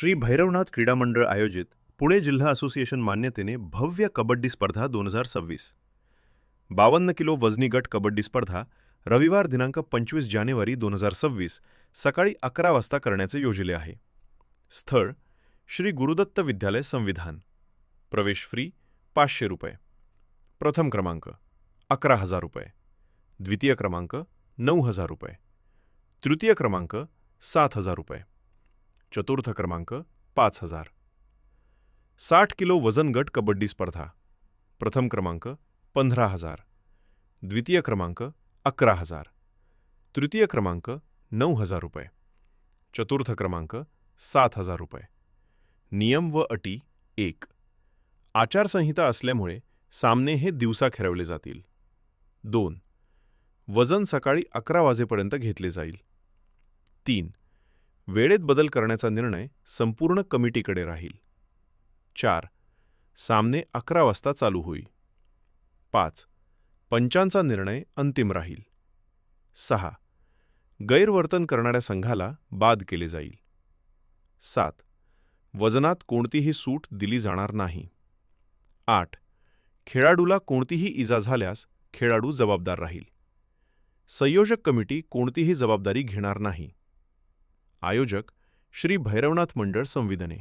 श्री भैरवनाथ क्रीडा मंडळ आयोजित पुणे जिल्हा असोसिएशन मान्यतेने भव्य कबड्डी स्पर्धा दोन हजार सव्वीस. बावन्न किलो वजनी गट कबड्डी स्पर्धा रविवार दिनांक पंचवीस जानेवारी दोन हजार सव्वीस सकाळी अकरा वाजता करण्याचे योजिले आहे. स्थळ श्री गुरुदत्त विद्यालय संविधान. प्रवेश फ्री पाचशे रुपये. प्रथम क्रमांक अकरा हजार रुपये. द्वितीय क्रमांक नऊ हजार रुपये. तृतीय क्रमांक सात हजार रुपये. चतुर्थ क्रमांक पाच हजार. साठ किलो वजन गट कबड्डी स्पर्धा. प्रथम क्रमांक पंधरा हजार. द्वितीय क्रमांक अकरा हजार. तृतीय क्रमांक नऊ हजार रुपये. चतुर्थ क्रमांक सात हजार रुपये. नियम व अटी एक. आचारसंहिता असल्यामुळे सामने हे दिवसा खेळवले जातील. दोन. वजन सकाळी अकरा वाजेपर्यंत घेतले जाईल. तीन. वेळेत बदल करण्याचा निर्णय संपूर्ण कमिटीकडे राहील. चार सामने अकरा वाजता चालू होईल. पाच पंचांचा निर्णय अंतिम राहील. सहा गैरवर्तन करणाऱ्या संघाला बाद केले जाईल. सात वजनात कोणतीही सूट दिली जाणार नाही. आठ खेळाडूला कोणतीही इजा झाल्यास खेळाडू जबाबदार राहील. संयोजक कमिटी कोणतीही जबाबदारी घेणार नाही. आयोजक श्री भैरवनाथ मंडळ संविदने